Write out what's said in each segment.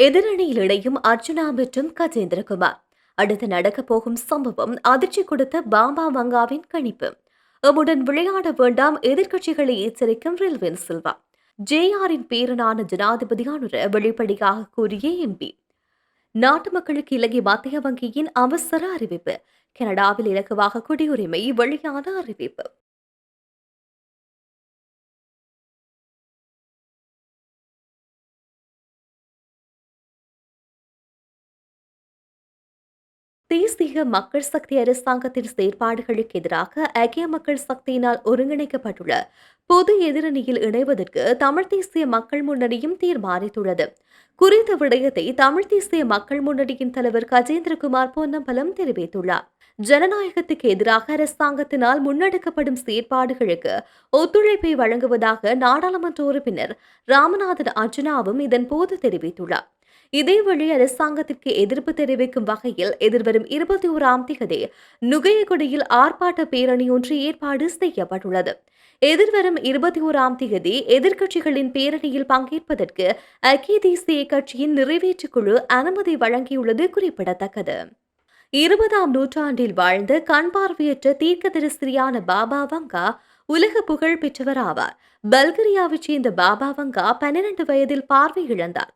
எதிரணியில் இணையும் அர்ஜுனா மற்றும் கஜேந்திரகுமார். அடுத்து நடக்கப் போகும் சம்பவம் அதிர்ச்சி கொடுத்த பாபா வங்காவின் கணிப்பு. எம்முடன் விளையாட வேண்டாம் எதிர்க்கட்சிகளை எச்சரிக்கும் ரில்வின் சில்வா. ஜேஆரின் பேரனான ஜனாதிபதியானுர வெளிப்படையாக கூறிய எம்பி. நாட்டு மக்களுக்கு இலங்கை மத்திய வங்கியின் அவசர அறிவிப்பு. கனடாவில் இலக்குவாக குடியுரிமை வெளியான அறிவிப்பு. தேசிய மக்கள் சக்தி அரசாங்கத்தின் செயற்பாடுகளுக்கு எதிராக ஐக்கிய மக்கள் சக்தியினால் ஒருங்கிணைக்கப்பட்டுள்ள பொது எதிரணியில் இணைவதற்கு தமிழ் தேசிய மக்கள் முன்னணியும் தீர்மானித்துள்ளது. குறித்த விடயத்தை தமிழ் தேசிய மக்கள் முன்னணியின் தலைவர் கஜேந்திரகுமார் பொன்னம்பலம் தெரிவித்துள்ளார். ஜனநாயகத்துக்கு எதிராக அரசாங்கத்தினால் முன்னெடுக்கப்படும் செயற்பாடுகளுக்கு ஒத்துழைப்பை வழங்குவதாக நாடாளுமன்ற உறுப்பினர் ராமநாதன் அர்ஜுனாவும் இதன் போது தெரிவித்துள்ளார். இதேவேளை அரசாங்கத்திற்கு எதிர்ப்பு தெரிவிக்கும் வகையில் எதிர்வரும் இருபத்தி ஓராம் தேதி நுகையகுடியில் ஆர்ப்பாட்ட பேரணி ஒன்று ஏற்பாடு செய்யப்பட்டுள்ளது. எதிர்வரும் இருபத்தி ஓராம் தேதி எதிர்க்கட்சிகளின் பேரணியில் பங்கேற்பதற்கு ஐக்கிய தேசிய கட்சியின் நிறைவேற்றுக் குழு அனுமதி வழங்கியுள்ளது குறிப்பிடத்தக்கது. இருபதாம் நூற்றாண்டில் வாழ்ந்த கண் பார்வையற்ற தீர்க்கதரிசியான பாபா வங்கா உலக புகழ் பெற்றவர் ஆவார். பல்கரியாவைச் சேர்ந்த பாபா வங்கா பன்னிரண்டு வயதில் பார்வை இழந்தார்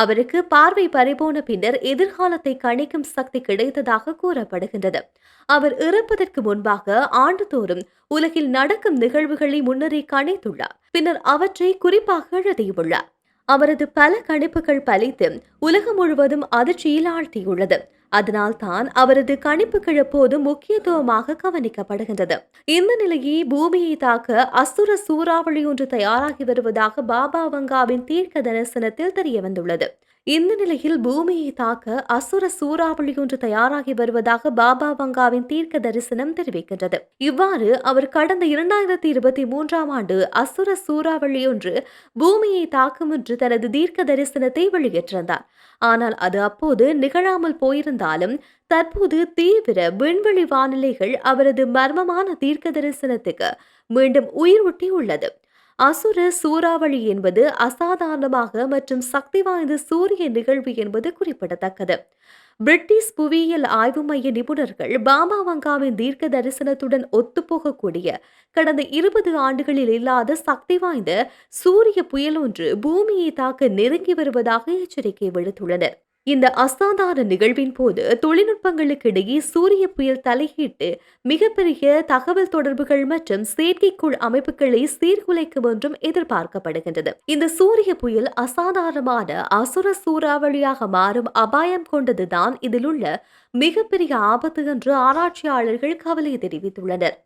அவருக்கு பார்வை பறிபோன பின்னர் எதிர்காலத்தை கணிக்கும் சக்தி கிடைத்ததாக கூறப்படுகின்றது. அவர் இறப்பதற்கு முன்பாக ஆண்டுதோறும் உலகில் நடக்கும் நிகழ்வுகளை முன்னரே கணித்துள்ளார். பின்னர் அவற்றை குறிப்பாக எழுதியுள்ளார். அவரது பல கணிப்புகள் பலித்து உலகம் முழுவதும் அதிர்ச்சியில் ஆழ்த்தியுள்ளது. அதனால் தான் அவரது கணிப்புகள் எப்போதும் முக்கியத்துவமாக கவனிக்கப்படுகின்றது. இந்த நிலையை பூமியை தாக்க அசுர சூறாவளி ஒன்று தயாராகி வருவதாக பாபா வங்காவின் தீர்க்க தரிசனத்தில் தெரிய வந்துள்ளது இந்த நிலையில் பூமியை தாக்க அசுர சூறாவளி ஒன்று தயாராகி வருவதாக பாபா வங்காவின் தீர்க்க தரிசனம் தெரிவிக்கின்றது. இவ்வாறு அவர் கடந்த இரண்டாயிரத்தி இருபத்தி மூன்றாம் ஆண்டு அசுர சூறாவளி ஒன்று பூமியை தாக்கும் என்று தனது தீர்க்க தரிசனத்தை வெளியிட்டிருந்தார். ஆனால் அது அப்போது நிகழாமல் போயிருந்தாலும் தற்போது தீவிர விண்வெளி வானிலைகள் அவரது மர்மமான தீர்க்க தரிசனத்துக்கு மீண்டும் உயிரூட்டி உள்ளது அசுர சூறாவளி என்பது அசாதாரணமாக மற்றும் சக்தி வாய்ந்த சூரிய நிகழ்வு என்பது குறிப்பிடத்தக்கது. பிரிட்டிஷ் புவியியல் ஆய்வு மைய நிபுணர்கள் பாமா வங்காவின் தீர்க்க தரிசனத்துடன் ஒத்துப்போகக்கூடிய கடந்த இருபது ஆண்டுகளில் இல்லாத சக்தி வாய்ந்த சூரிய புயல் ஒன்று பூமியை தாக்க நெருங்கி வருவதாக எச்சரிக்கை விடுத்துள்ளனர். இந்த அசாதாரண நிகழ்வின் போது தொழில்நுட்பங்களுக்கு இடையே சூரிய புயல் தலையீட்டு மிகப்பெரிய தகவல் தொடர்புகள் மற்றும் செயற்கைக்குள் அமைப்புகளை சீர்குலைக்கும் என்றும் எதிர்பார்க்கப்படுகின்றது. இந்த சூரிய புயல் அசாதாரணமான அசுர சூறாவளியாக மாறும் அபாயம் கொண்டதுதான் இதில் உள்ள மிகப்பெரிய ஆபத்து என்று ஆராய்ச்சியாளர்கள் கவலை தெரிவித்துள்ளனர்.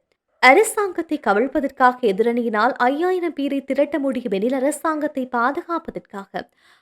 அரசாங்கத்தை கவிழ்ப்பதற்காக எதிரணியினால் ஐயாயிரம் பேரை திரட்ட முடியும் எனில் அரசாங்கத்தை பாதுகாப்பதற்காக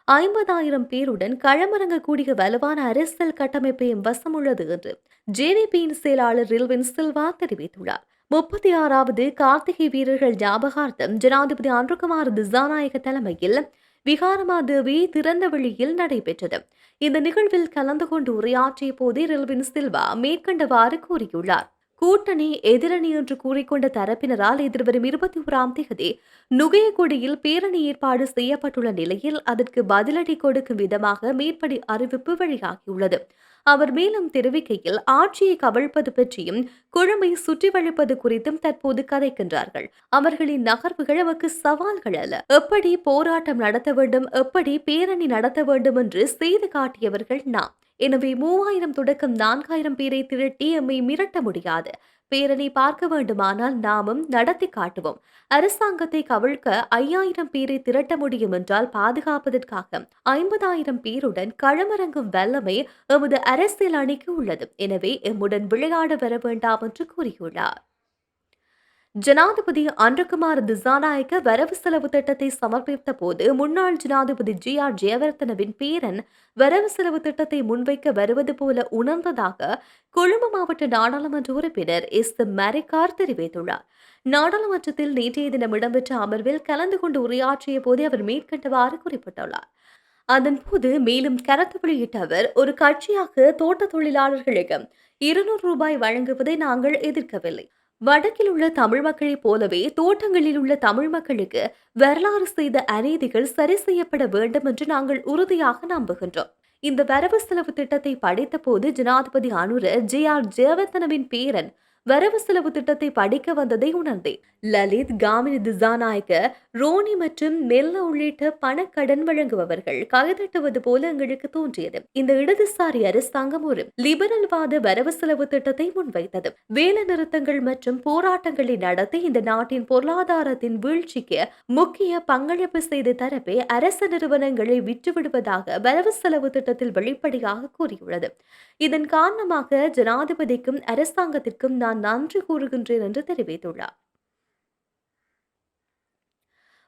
ஐம்பதாயிரம் பேருடன் களமிறங்கக்கூடிய வலுவான அரசியல் கட்டமைப்பையும் வசமுள்ளது என்று ஜேவிபியின் செயலாளர் ரில்வின் சில்வா தெரிவித்துள்ளார். முப்பத்தி ஆறாவது கார்த்திகை வீரர்கள் ஞாபகார்த்தம் ஜனாதிபதி அன்றுகுமார் திசாநாயக தலைமையில் விகாரமாதேவி திறந்த வெளியில் நடைபெற்றது. இந்த நிகழ்வில் கலந்து கொண்டு உரையாற்றிய போதே ரில்வின் சில்வா மேற்கண்டவாறு கூறியுள்ளார். கூட்டணி எதிரணி என்று கூறிக்கொண்ட தரப்பினரால் எதிர்வரும் இருபத்தி ஓராம் தேதி நுகையகுடியில் பேரணி ஏற்பாடு செய்யப்பட்டுள்ள நிலையில் அதற்கு பதிலடி கொடுக்கும் விதமாக மேற்படி அறிவிப்பு வெளியாகியுள்ளது. அவர் மேலும் தெரிவிக்கையில் ஆட்சியை கவிழ்ப்பது பற்றியும் குழுமை சுற்றி வழிப்பது குறித்தும் தற்போது கதைக்கின்றார்கள். அவர்களின் நகர்வுகள் நமக்கு சவால்கள் அல்ல. எப்படி போராட்டம் நடத்த வேண்டும் எப்படி பேரணி நடத்த வேண்டும் என்று செய்து காட்டியவர்கள் நாம். எனவே மூவாயிரம் தொடக்கம் நான்காயிரம் பேரை திரட்டி எம்மை மிரட்ட முடியாது. பேரணி பார்க்க வேண்டுமானால் நாமும் நடத்தி காட்டுவோம். அரசாங்கத்தை கவிழ்க்க ஐயாயிரம் பேரை திரட்ட முடியும் என்றால் பாதுகாப்பதற்காக ஐம்பதாயிரம் பேருடன் களமிறங்கும் வல்லமை எமது அரசியல் அணிக்கு உள்ளது. எனவே எம்முடன் விளையாட வர வேண்டாம் என்று கூறியுள்ளார். ஜனாதிபதி அன்றகுமார் திசாநாயக்க வரவு செலவு திட்டத்தை சமர்ப்பித்த போது முன்னாள் ஜனாதிபதி ஜி ஆர் ஜெயவர்த்தனவின் பேரன் வரவு செலவு திட்டத்தை முன்வைக்க வருவது போல உணர்ந்ததாக கொழும்பு மாவட்ட நாடாளுமன்ற உறுப்பினர் எஸ் மரிகார் தெரிவித்துள்ளார். நாடாளுமன்றத்தில் நேற்றைய தினம் இடம்பெற்ற அமர்வில் கலந்து கொண்டு உரையாற்றிய போதே அவர் மேற்கண்டவாறு குறிப்பிட்டுள்ளார். அதன்போது மேலும் கருத்து வெளியிட்ட அவர் ஒரு கட்சியாக தோட்ட தொழிலாளர்களுக்கு இருநூறு ரூபாய் வழங்குவதை நாங்கள் எதிர்க்கவில்லை. வடக்கில் உள்ள தமிழ் மக்களைப் போலவே தோட்டங்களில் உள்ள தமிழ் மக்களுக்கு வரலாறு செய்த அநீதிகள் சரி செய்யப்பட வேண்டும் என்று நாங்கள் உறுதியாக நம்புகின்றோம். இந்த வரவு செலவு திட்டத்தை படித்த போது ஜனாதிபதி அனுர ஜே ஆர் ஜெயவர்தனவின் பேரன் வரவு செலவு திட்டத்தை படிக்க வந்ததை உணர்ந்தேன். லலித் காமினி திசாநாயக்க ரோனி மற்றும் மெல்ல உள்ளிட்ட பணக்கடன் வழங்குபவர்கள் கைதட்டுவது போல எங்களுக்கு தோன்றியது. இந்த இடதுசாரி அரசாங்கம் ஒரு லிபரல்வாத வரவு செலவு திட்டத்தை முன்வைத்தது. வேலை நிறுத்தங்கள் மற்றும் போராட்டங்களை நடத்தி இந்த நாட்டின் பொருளாதாரத்தின் வீழ்ச்சிக்கு முக்கிய பங்களிப்பு செய்த தரப்பே அரசு நிறுவனங்களை விற்றுவிடுவதாக வரவு செலவு திட்டத்தில் வெளிப்படையாக கூறியுள்ளது. இதன் காரணமாக ஜனாதிபதிக்கும் அரசாங்கத்திற்கும் நான் நன்றி கூறுகின்றேன் என்று தெரிவித்துள்ளார்.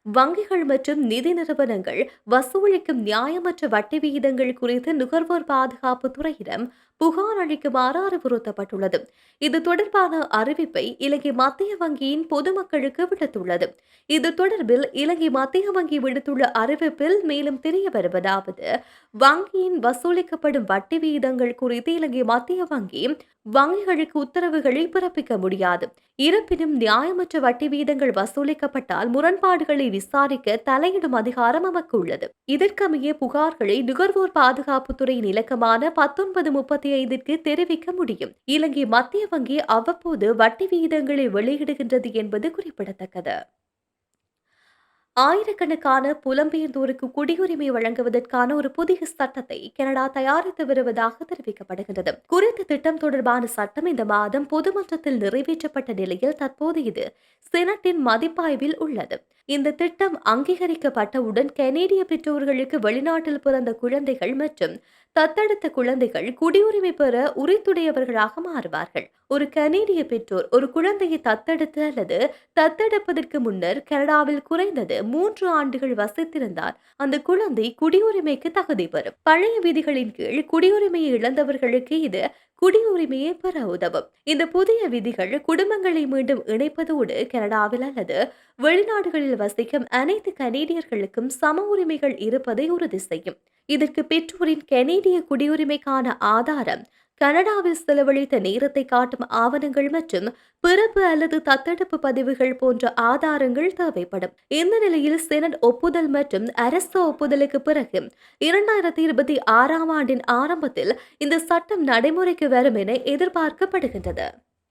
வங்கிகள் மற்றும் நிதி நிறுவனங்கள் வசூலிக்கும் நியாயமற்ற வட்டி விகிதங்கள் குறித்து நுகர்வோர் பாதுகாப்பு துறையிடம் புகார் அளிக்குமாறு அறிவுறுத்தப்பட்டுள்ளது இது தொடர்பான அறிவிப்பை இலங்கை மத்திய வங்கியின் பொதுமக்களுக்கு விடுத்துள்ளது. இது தொடர்பில் இலங்கை மத்திய வங்கி விடுத்துள்ள அறிவிப்பில் மேலும் தெரிய வருவதாவது வங்கியின் வசூலிக்கப்படும் வட்டி விகிதங்கள் குறித்து இலங்கை மத்திய வங்கி வங்கிகளுக்கு உத்தரவுகளை பிறப்பிக்க முடியாது. இருப்பினும் நியாயமற்ற வட்டி வீதங்கள் வசூலிக்கப்பட்டால் முரண்பாடுகளை விசாரிக்க தலையிடும் அதிகாரம் நமக்கு உள்ளது. இதற்கமைய புகார்களை நுகர்வோர் பாதுகாப்புத்துறையின் இலக்கமான பத்தொன்பது முப்பத்தி ஐந்திற்கு தெரிவிக்க முடியும். இலங்கை மத்திய வங்கி அவ்வப்போது வட்டி விகிதங்களை வெளியிடுகின்றது என்பது குறிப்பிடத்தக்கது. ஆயிரக்கணக்கான புலம்பெயர்ந்தோருக்கு குடியுரிமை வழங்குவதற்கான ஒரு புதிய சட்டத்தை கனடா தயாரித்து வருவதாக தெரிவிக்கப்படுகிறது குறித்த திட்டம் தொடர்பான சட்டம் இந்த மாதம் பொதுமன்றத்தில் நிறைவேற்றப்பட்ட நிலையில் தற்போது இது செனட்டின் மதிப்பாய்வில் உள்ளது. இந்த திட்டம் அங்கீகரிக்கப்பட்டவுடன் கனேடிய பெற்றோர்களுக்கு வெளிநாட்டில் பிறந்த குழந்தைகள் மற்றும் தத்தெடுத்த குழந்தைகள் குடியுரிமை பெற உரித்துடையவர்களாக மாறுவார்கள். ஒரு கனேடிய பெற்றோர் ஒரு குழந்தையை தத்தெடுத்து அல்லது தத்தெடுப்பதற்கு முன்னர் கனடாவில் குறைந்தது மூன்று ஆண்டுகள் வசித்திருந்தால் அந்த குழந்தை குடியுரிமைக்கு தகுதி பெறும். பழைய விதிகளின் கீழ் குடியுரிமையை இழந்தவர்களுக்கு இது குடியுரிமையை பெற உதவும். இந்த புதிய விதிகள் குடும்பங்களை மீண்டும் இணைப்பதோடு கனடாவில் அல்லது வெளிநாடுகளில் வசிக்கும் அனைத்து கனேடியர்களுக்கும் சம உரிமைகள் இருப்பதை உறுதி செய்யும். இதற்கு பெற்றோரின் கனேடிய குடியுரிமைக்கான ஆதாரம் கனடாவில் செலவழித்த நேரத்தை காட்டும் ஆவணங்கள் மற்றும் பிறப்பு அல்லது தத்தெடுப்பு பதிவுகள் போன்ற ஆதாரங்கள் தேவைப்படும். இந்த நிலையில் செனட் ஒப்புதல் மற்றும் அரசு ஒப்புதலுக்கு பிறகு இரண்டாயிரத்தி இருபத்தி ஆறாம் ஆண்டின் ஆரம்பத்தில் இந்த சட்டம் நடைமுறைக்கு வரும் என எதிர்பார்க்கப்படுகின்றது.